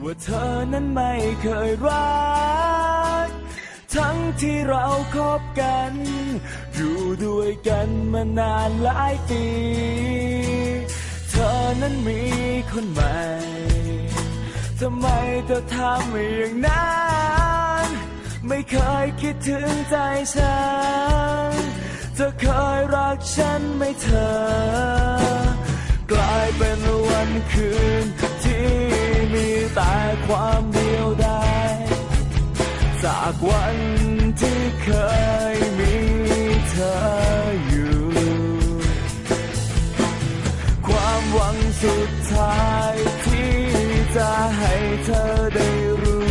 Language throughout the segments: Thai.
ว่าเธอนั้นไม่เคยรัก ทั้งที่เราคบกัน อยู่ด้วยกันมานานหลายปี เธอนั้นมีคนใหม่ทำไมเธอทำอย่างนั้น ไม่เคยคิดถึงใจฉัน เธอเคยรักฉันไหมเธอ กลายเป็นวันคืนากวันที่เคยมีเธออยู่ ความหวังสุดท้ายที่จะให้เธอได้รู้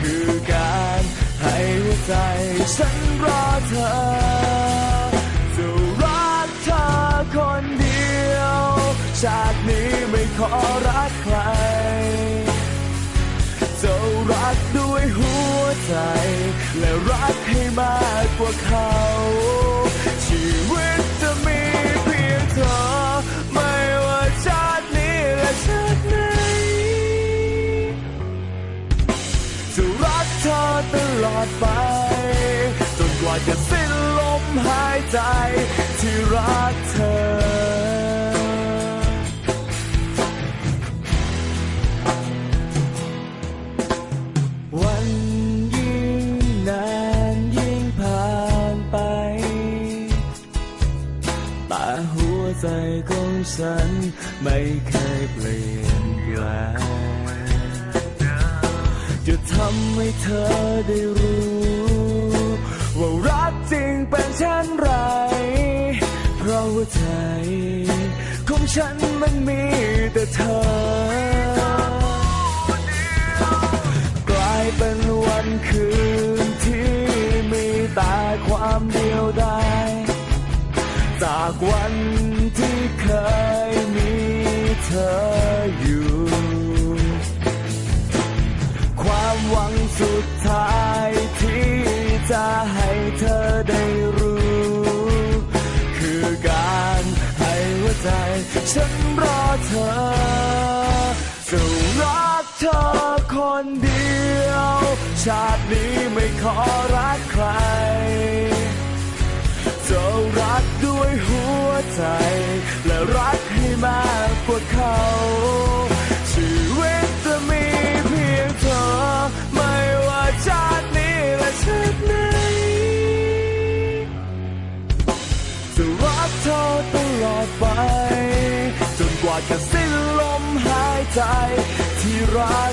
คือการให้หัวใจฉันรอเธอจะรักเธอคนเดียว ชาตินี้ไม่ขอรักใคร ใจ และรักให้มากกว่าเขา ชีวิตจะมีเพียงเธอ ไม่ว่าชาตินี้และชาติไหนจะรักเธอตลอดไป จนกว่าจะสิ้นลมหายใจ ที่รักเธอันไม่เคยเปลี่ยนแปลงจะทำให้เธอได้รู้ ว่ารักจริงเป็นเช่นไร เพราะหัวใจของฉันมันมีแต่เธอกลายเป็นวันคืนที่มีแต่ความเดียวดายจากวันที่เคย เธออยู่ ความหวังสุดท้ายที่จะให้เธอได้รู้ คือการให้หัวใจ ฉันรอเธอจะรักเธอคนเดียว ชาตินี้ไม่ขอ ชีวิตจะมีเพียงเธอ ไม่ว่าชาตินี้และชาติไหนจะรักเธอตลอดไป จนกว่าจะสิ้นลมหายใจที่รัก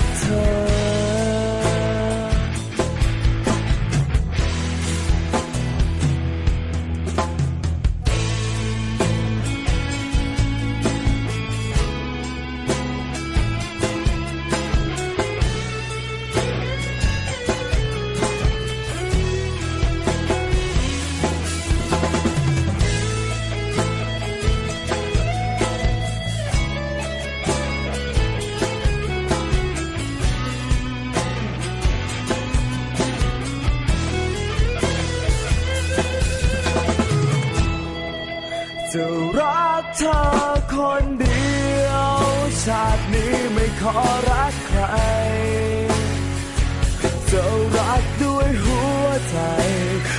เธอคนเดียวชาตินี้ไม่ขอรักใครจะรักด้วยหัวใจ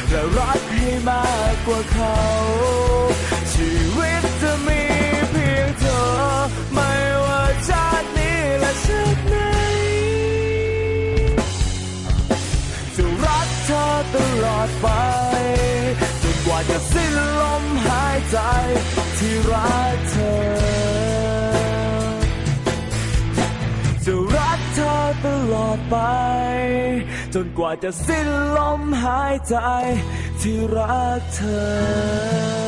และรักให้มากกว่าเขา ชีวิตจะมีเพียงเธอ ไม่ว่าชาตินี้และชาติไหนจะรักเธอตลอดไปจนกว่าจะสิ้นลมหายใจ ที่รักเธอ จะรักเธอตลอดไป จนกว่าจะสิ้นลมหายใจที่รักเธอ